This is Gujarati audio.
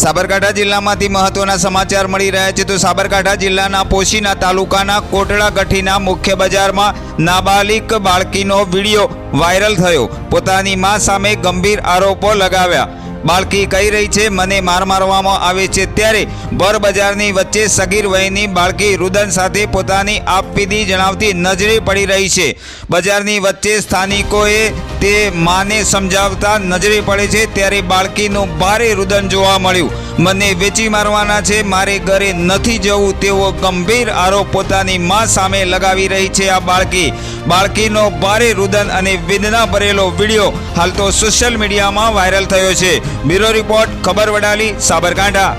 સાબરકાંઠા જિલ્લામાંથી મહત્વના સમાચાર મળી રહ્યા છે. તો સાબરકાંઠા જિલ્લાના પોશીના તાલુકાના કોટડા ગઠીના મુખ્ય બજારમાં નાબાલિક બાળકીનો વીડિયો વાયરલ થયો. પોતાની મા સામે ગંભીર આરોપો લગાવ્યા. બાળકી કહી રહી છે, મને માર મારવામાં આવે છે. ત્યારે બર બજારની વચ્ચે સગીર વયની બાળકી રુદન સાથે પોતાની આપવીદી જણાવતી નજરે પડી રહી છે. બજારની વચ્ચે સ્થાનિકોએ તે માને સમજાવતા નજરે પડે છે ત્યારે બાળકીનું ભારે રુદન જોવા મળ્યું. મને વેચી મારવાના છે, મારે ઘરે નથી જવું તેવો ગંભીર આરોપ પોતાની મા સામે લગાવી રહી છે આ બાળકી. બાળકીનો ભારે રુદન અને વેદના ભરેલો વીડિયો હાલ તો સોશિયલ મીડિયામાં વાયરલ થયો છે. બ્યુરો રિપોર્ટ, ખબર વડાલી, સાબરકાંઠા.